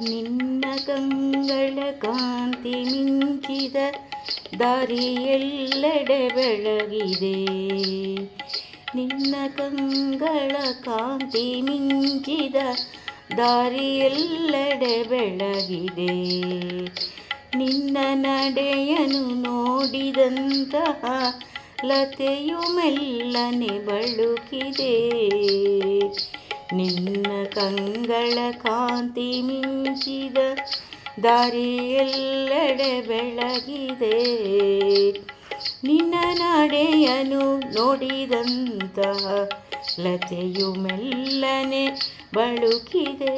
ನಿನ್ನ ಕಂಗಳ ಕಾಂತಿ ಮಿಂಚಿದ ದಾರಿಯೆಲ್ಲೆಡೆ ಬೆಳಗಿದೆ. ನಿನ್ನ ಕಂಗಳ ಕಾಂತಿ ಮಿಂಚಿದ ದಾರಿಯೆಲ್ಲೆಡೆ ಬೆಳಗಿದೆ. ನಿನ್ನ ನಡೆಯನು ನೋಡಿದಂತಹ ಲತೆಯು ಮೆಲ್ಲನೆ ಬಳುಕಿದೆ. ನಿನ್ನ ಕಂಗಳ ಕಾಂತಿ ಮಿಂಚಿದ ದಾರಿಯೆಲ್ಲೆಡೆ ಬೆಳಗಿದೆ. ನಿನ್ನ ನಡೆಯನು ನೋಡಿದಂತಹ ಲತೆಯು ಮೆಲ್ಲನೆ ಬಳುಕಿದೆ.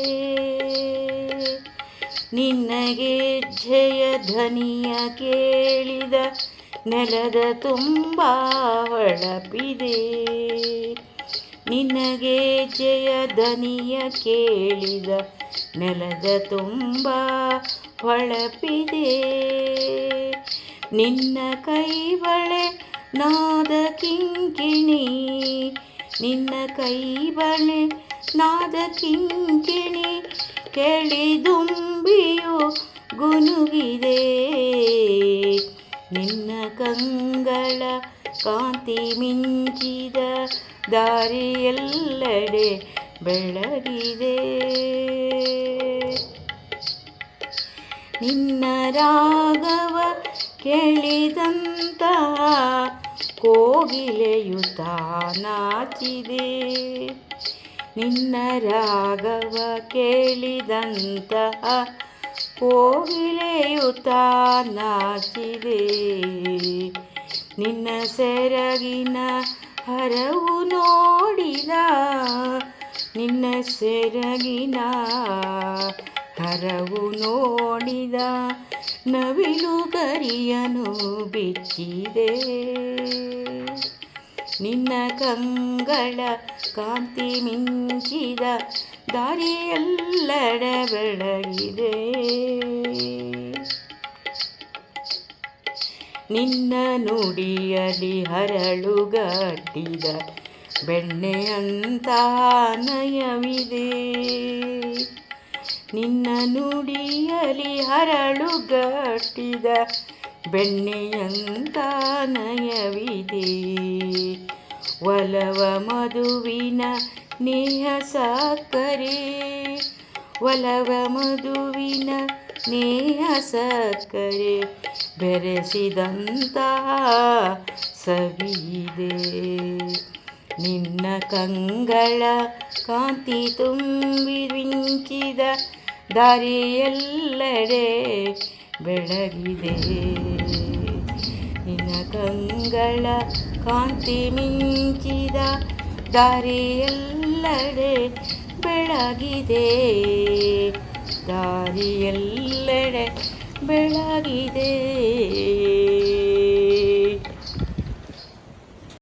ನಿನ್ನಗೆ ಜಯ ಧ್ವನಿಯ ಕೇಳಿದ ನೆಲದ ತುಂಬ ಹೊಳಪಿದೆ. ನಿನಗೆ ಜಯ ಧ್ವನಿಯ ಕೇಳಿದ ನೆಲದ ತುಂಬ ಹೊಳಪಿದೆ. ನಿನ್ನ ಕೈಬಳೆ ನಾದ ಕಿಂಕಿಣಿ, ನಿನ್ನ ಕೈಬಳೆ ನಾದ ಕಿಂಕಿಣಿ, ಕೆಳಿದುಂಬಿಯು ಗುನುಗಿದೆ. ನಿನ್ನ ಕಂಗಳ ಕಾಂತಿ ಮಿಂಚಿದ ದಾರಿಯೆಲ್ಲೆಡೆ ಬೆಳಗಿದೆ. ನಿನ್ನ ರಾಘವ ಕೇಳಿದಂತ ಕೋಗಿಲೆಯುತ ನಾಚಿದೆ ನಿನ್ನ ರಾಘವ ಕೇಳಿದಂತಹ ಕೋಗಿಲೆಯು ನಾಚಿದೆ. ನಿನ್ನ ಸೆರಗಿನ ಹರವು ನೋಡಿದ, ನಿನ್ನ ಸೆರಗಿನ ಹರವು ನೋಡಿದ ನವಿಲು ಕರಿಯನು ಬಿಚ್ಚಿದೆ. ನಿನ್ನ ಕಂಗಳ ಕಾಂತಿ ಮಿಂಚಿದ ದಾರಿಯೆಲ್ಲಡೆ ಬೆಳಗಿದೆ. ನಿನ್ನ ನುಡಿಯಲಿ ಹರಳುಗಟ್ಟಿದ ಬೆಣ್ಣೆಯಂತ ನಯವಿದೆ. ನಿನ್ನ ನುಡಿಯಲಿ ಹರಳುಗಟ್ಟಿದ ಬೆಣ್ಣೆಯಂತ ನಯವಿದೆ. ಒಲವ ಮಧುವಿನ ನೇಹ ಸಕ್ಕರೆ ಒಲವ ಮಧುವಿನ ನೇಹ ಸಕ್ಕರೆ ಬೆರೆಸಿದಂತ ಸವಿದೆ ನಿನ್ನ ಕಂಗಳ ಕಾಂತಿ ತುಂಬಿ ಮಿಂಚಿದ ದಾರಿಯೆಲ್ಲೆಡೆ ಬೆಳಗಿದೆ. ನಿನ್ನ ಕಂಗಳ ಕಾಂತಿ ಮಿಂಚಿದ ದಾರಿಯೆಲ್ಲೆಡೆ ಬೆಳಗಿದೆ. ದಾರಿಯೆಲ್ಲಡೆ ಬೆಳಗಿದೆ.